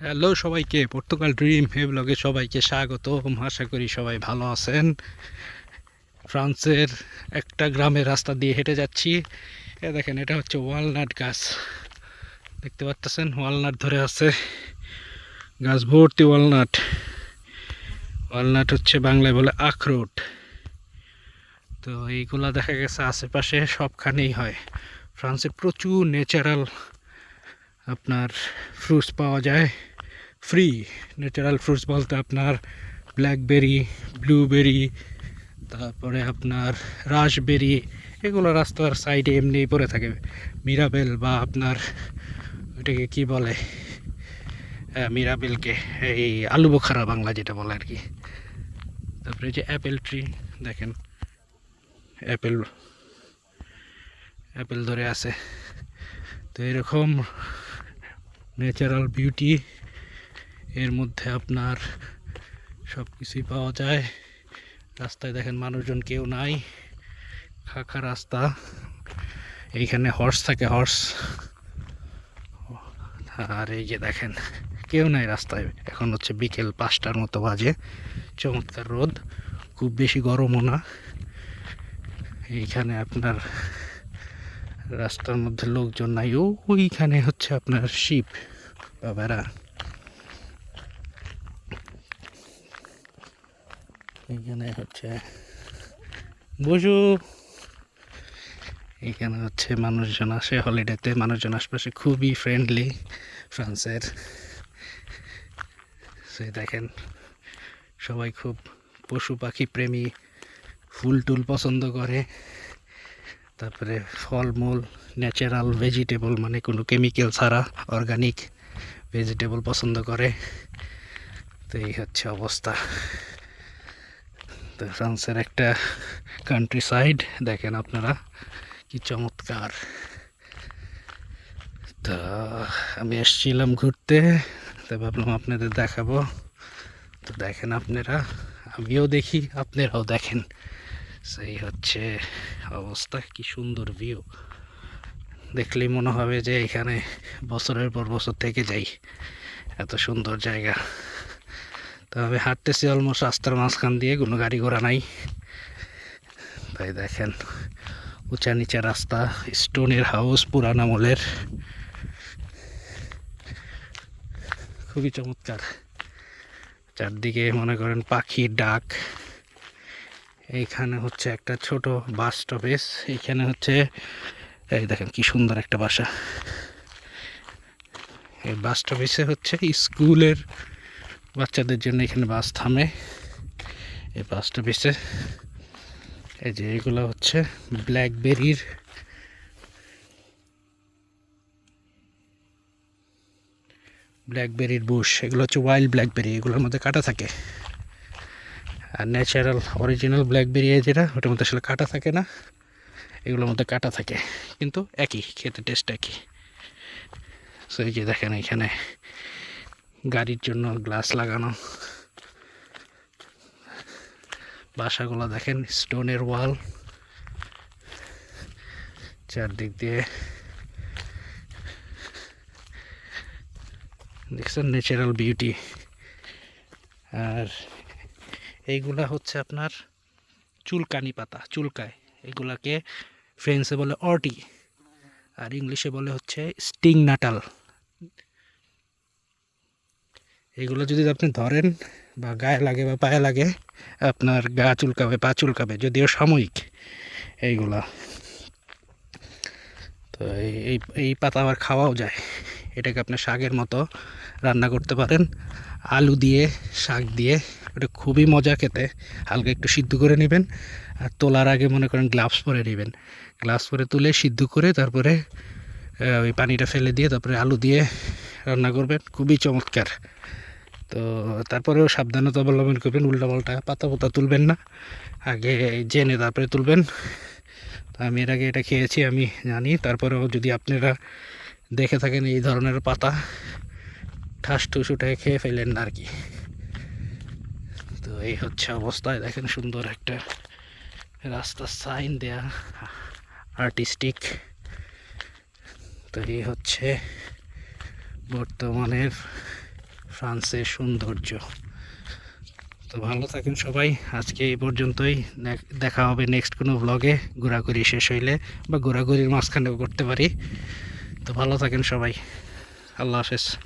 Hello সবাইকে, Portugal dream হে ব্লগে সবাইকে স্বাগত। আশা করি সবাই ভালো আছেন। ফ্রান্সের একটা গ্রামের রাস্তা দিয়ে হেঁটে যাচ্ছি। এ দেখেন, এটা হচ্ছে ওয়ালনাট গাছ। দেখতে পাচ্ছেন, ওয়ালনাট ধরে আছে। গাছ ভর্তি ওয়ালনাট। ওয়ালনাট হচ্ছে বাংলায় বলে আখরোট তো এইগুলা দেখা গেছে আশেপাশে সবখানেই হয়। ফ্রান্সে প্রচুর ন্যাচারাল আপনার ফ্রুটস পাওয়া যায়। ফ্রি ন্যাচারাল ফ্রুটস বলতে আপনার ব্ল্যাকবেরি ব্লুবেরি তারপরে আপনার রাসবেরি এগুলো রাস্তার সাইডে এমনিই পড়ে থাকে। মিরাবেল বা আপনার ওইটাকে কি বলে? হ্যাঁ, মিরাবেলকে এই আলু বোখারা বাংলা যেটা বলে আর কি। তারপরে যে অ্যাপেল ট্রি দেখেন অ্যাপেল অ্যাপেল ধরে আছে। তো এরকম ন্যাচারাল বিউটি এর মধ্যে আপনার সব কিছুই পাওয়া যায়। রাস্তায় দেখেন মানুষজন কেউ নাই। খাখা রাস্তা। এইখানে হর্স থাকে হর্স আর এই যে দেখেন, কেউ নাই রাস্তায়। এখন হচ্ছে বিকেল পাঁচটার মতো বাজে। চমৎকার রোদ। খুব বেশি গরমও না। এইখানে আপনার রাস্তার মধ্যে লোকজন নাই। ওইখানে হচ্ছে আপনার শিপ বা ভেড়া। এইখানে হচ্ছে বসু এখানে হচ্ছে মানুষজন আসে হলিডেতে মানুষজন আশপাশে খুবই ফ্রেন্ডলি ফ্রান্সের। সে দেখেন, সবাই খুব পশু পাখি প্রেমী, ফুল টুল পছন্দ করে। তারপরে ফলমূল ন্যাচারাল ভেজিটেবল মানে কোনো কেমিক্যাল ছাড়া অর্গানিক ভেজিটেবল পছন্দ করে। তো এই হচ্ছে অবস্থা। তো ফ্রান্সের একটা কান্ট্রি সাইড দেখেন আপনারা কি চমৎকার। তা, আমি এসছিলাম ঘুরতে, তো ভাবলাম আপনাদের দেখাবো। তো দেখেন আপনারা, আমিও দেখি, আপনারাও দেখেন। সেই হচ্ছে অবস্থা, কি সুন্দর ভিউ দেখলেই মনে হবে যে এখানে বছরের পর বছর থেকে যাই। এত সুন্দর জায়গা। তো আমি হাঁটতেছি অলমোস্ট রাস্তার মাঝখান দিয়ে, কোনো গাড়ি ঘোড়া নাই। তাই দেখেন, উঁচা নিচা রাস্তা, স্টোনের হাউস পুরান আমলের খুবই চমৎকার। চারদিকে মনে করেন পাখি, ডাক। এইখানে হচ্ছে একটা ছোট বাস স্টপেজ এইখানে হচ্ছে, এই দেখেন কি সুন্দর একটা বাসা। এই বাস স্টপেজে হচ্ছে স্কুলের বাচ্চাদের জন্য এখানে বাস থামে। এই বাস স্টপেজে এই যে এগুলো হচ্ছে ব্ল্যাকবেরির ব্ল্যাকবেরির বুশ। এগুলো হচ্ছে ওয়াইল্ড ব্ল্যাকবেরি, এগুলোর মধ্যে কাটা থাকে। আর ন্যাচারাল, অরিজিনাল ব্ল্যাকবেরি যেটা, ওটার মধ্যে আসলে কাটা থাকে না। এগুলোর মধ্যে কাটা থাকে। কিন্তু একই, খেতে টেস্ট একই। সো এই যে দেখেন এখানে গাড়ির জন্য গ্লাস লাগানো। বাসাগুলো দেখেন, স্টোনের ওয়াল। চারদিক দিয়ে দেখছেন ন্যাচারাল বিউটি আর এইগুলা হচ্ছে আপনার চুলকানি পাতা, চুলকায়। এগুলাকে ফ্রেন্সে বলে অর্টি আর ইংলিশে বলে হচ্ছে স্টিং নাটাল। এগুলো যদি আপনি ধরেন বা গায়ে লাগে বা পায়ে লাগে, আপনার গা চুলকাবে, পা চুলকাবে, যদিও সাময়িক এইগুলা। তো এই- এই পাতা আবার খাওয়াও যায়। এটাকে আপনি শাকের মতো রান্না করতে পারেন। আলু দিয়ে, শাক দিয়ে, ওটা খুবই মজা খেতে। হালকা একটু সিদ্ধ করে নেবেন। আর তোলার আগে মনে করেন গ্লাভস পরে নেবেন। গ্লাভস পরে তুলে সিদ্ধ করে তারপরে ওই পানিটা ফেলে দিয়ে তারপরে আলু দিয়ে রান্না করবেন। খুবই চমৎকার। তো তারপরেও সাবধানতা অবলম্বন করবেন, উল্টাপাল্টা পাতা পাতা তুলবেন না। আগে জেনে তারপরে তুলবেন। তো আমি এর আগে এটা খেয়েছি, আমি জানি। তারপরেও যদি আপনারা দেখে থাকেন এই ধরনের পাতা, ঠাস ঠুস উঠে খেয়ে ফেলেন না আর কি। তো এই হচ্ছে অবস্থায়, দেখেন সুন্দর একটা রাস্তার সাইন দেয়া আর্টিস্টিক। তো এই হচ্ছে বর্তমানের ফ্রান্সের সৌন্দর্য। তো ভালো থাকেন সবাই। আজকে এই পর্যন্তই। দেখ- হবে নেক্সট কোনো ব্লগে ঘোরাঘুরি শেষ হইলে বা ঘোরাঘুরির মাঝখানেও করতে পারি। তো ভালো থাকেন সবাই। আল্লাহ হাফেজ।